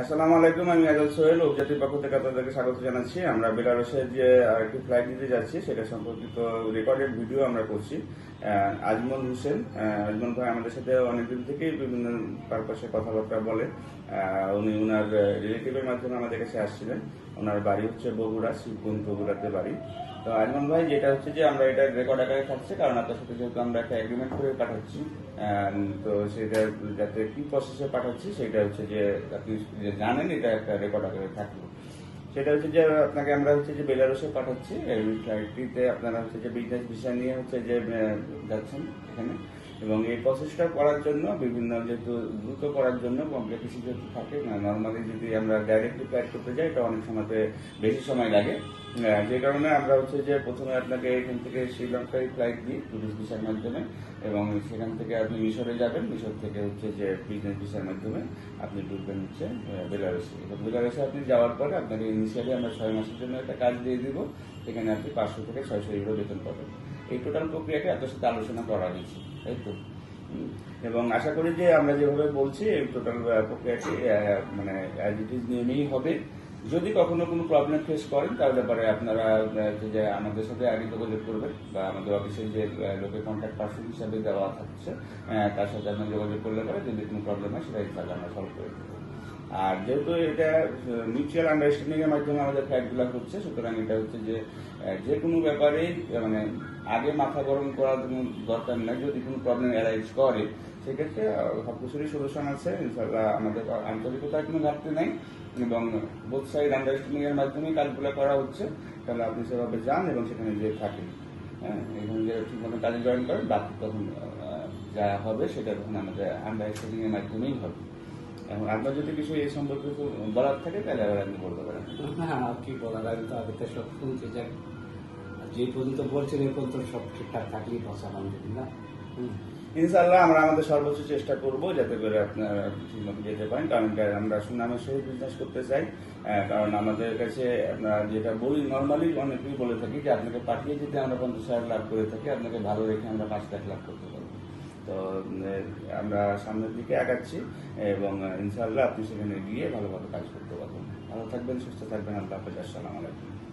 আসসালামু আলাইকুম, আমি আজাদ সোহেল উপজাতির পক্ষ থেকে আপনাদেরকে স্বাগত জানাচ্ছি। আমরা বেলারসের যে আরেকটি ফ্লাইট দিতে যাচ্ছি, সেটা সম্পর্কিত রেকর্ডেড ভিডিও আমরা করছি আজমল হোসেন। আজমল ভাই আমাদের সাথে অনেকদিন থেকেই বিভিন্ন পারপাসে কথাবার্তা বলে। উনি ওনার রিলেটিভের মাধ্যমে আমাদের কাছে আসছিলেন। ওনার বাড়ি হচ্ছে বগুড়া, শিবগঞ্জ বগুড়াতে বাড়ি। তো আয়মন ভাই, যেটা হচ্ছে যে আমরা এটা রেকর্ড আকারে থাকছে, কারণ আপনার সাথে যেহেতু আমরা একটা এগ্রিমেন্ট করে পাঠাচ্ছি তো সেটা যাতে কি প্রসেসে পাঠাচ্ছি, সেটা হচ্ছে যে আপনি যে জানেন এটা একটা রেকর্ড আকারে থাকল। সেটা হচ্ছে যে আপনাকে আমরা হচ্ছে যে বেলারসে পাঠাচ্ছি ফ্লাইটটিতে আপনারা হচ্ছে যে বিজনেস ভিসা নিয়ে হচ্ছে যে যাচ্ছেন এখানে। এবং এই প্রসেসটা করার জন্য, বিভিন্ন যেহেতু দ্রুত করার জন্য কমপ্লিকেশন যেহেতু থাকে নর্মালি যদি আমরা ডাইরেক্টলি ফ্লাইট করতে যাই, এটা অনেক সময়তে বেশি সময় লাগে। যে কারণে আমরা হচ্ছে যে প্রথমে আপনাকে এখান থেকে শ্রীলঙ্কায় ফ্লাইট দিই টুরিস্ট ভিসার মাধ্যমে, এবং সেখান থেকে আপনি মিশরে যাবেন। মিশর থেকে হচ্ছে যে বিজনেস ভিসার মাধ্যমে আপনি ঢুকবেন হচ্ছে বেলারুসে। এবং বেলারুসে আপনি যাওয়ার পরে আপনাকে ইনিশিয়ালি আমরা ছয় মাসের জন্য একটা কাজ দিয়ে দিব। সেখানে আপনি পাঁচশো থেকে ছয়শো ইউরো বেতন পাবেন। এই টোটাল প্রক্রিয়াটা এত সাথে আলোচনা করা হয়েছে, তাই তো? এবং আশা করি যে আমরা যেভাবে বলছি, এই টোটাল প্রক্রিয়াটি মানে অ্যাজ ইট ইজ নিয়মেই হবে। যদি কখনো কোনো প্রবলেম ফেস করেন, তাহলে পরে আপনারা যে আমাদের সাথে আগে যোগাযোগ করবেন বা আমাদের অফিসের যে লোকের কন্ট্যাক্ট পার্সন হিসাবে দেওয়া থাকছে তার সাথে আপনার যোগাযোগ করলে পরে যদি কোনো প্রবলেম হয়, সেটা ইনশাল্লাহ আমরা সলভ করে দেবো। আর যেহেতু এটা মিউচুয়াল আন্ডারস্ট্যান্ডিং এর মাধ্যমে আমাদের ফ্লাইটগুলো হচ্ছে সুতরাং এটা হচ্ছে যে যে কোনো ব্যাপারে মানে আগে মাথা গরম করার কোনো দরকার নেই যদি কোনো প্রবলেম অ্যারাইজ করে সেক্ষেত্রে আহ, সব কিছুরই সলিউশন আছে ইনশাল্লাহ আমাদের আন্তরিকতার কোনো ঘাটতি নেই এবং বোথ সাইড আন্ডারস্ট্যান্ডিং এর মাধ্যমে কাজগুলো করা হচ্ছে তাহলে আপনি সেভাবে যান এবং সেখানে যেয়ে থাকেন। হ্যাঁ এখানে যে ঠিক মতো কাজে জয়েন করেন বাকি তখন যা হবে সেটা তখন আমাদের আন্ডারস্ট্যান্ডিং এর মাধ্যমেই হবে। এখন আপনার যদি কিছু এই সম্পর্কে কিছু বলার থাকে তাহলে আবার আপনি বলতে পারেন। হ্যাঁ কি বলার? আমি তো আগে তো সব শুনছি যে যে পর্যন্ত বলছেন এ পর্যন্ত সব ঠিকঠাক থাকলেই আলহামদুলিল্লাহ হুম। ইনশাল্লাহ আমরা আমাদের সর্বোচ্চ চেষ্টা করব যাতে করে আপনারা ঠিকমতো যেতে পারেন। কারণ আমরা সুনামের সহিত বিজনেস করতে চাই। কারণ আমাদের কাছে আমরা যেটা বলি নর্মালি অনেকেই বলে থাকি যে আপনাকে পাঠিয়ে যদি আমরা পঞ্চাশ হাজার লাভ করে থাকি আপনাকে ভালো রেখে আমরা পাঁচ লাখ লাভ করতে পারব তো আমরা সামনের দিকে আগাচ্ছি এবং ইনশাআল্লাহ আপনি সেখানে গিয়ে ভালো ভালো কাজ করতে পারবেন। ভালো থাকবেন, সুস্থ থাকবেন। আল্লাহ হাফেজ। আসসালামু আলাইকুম।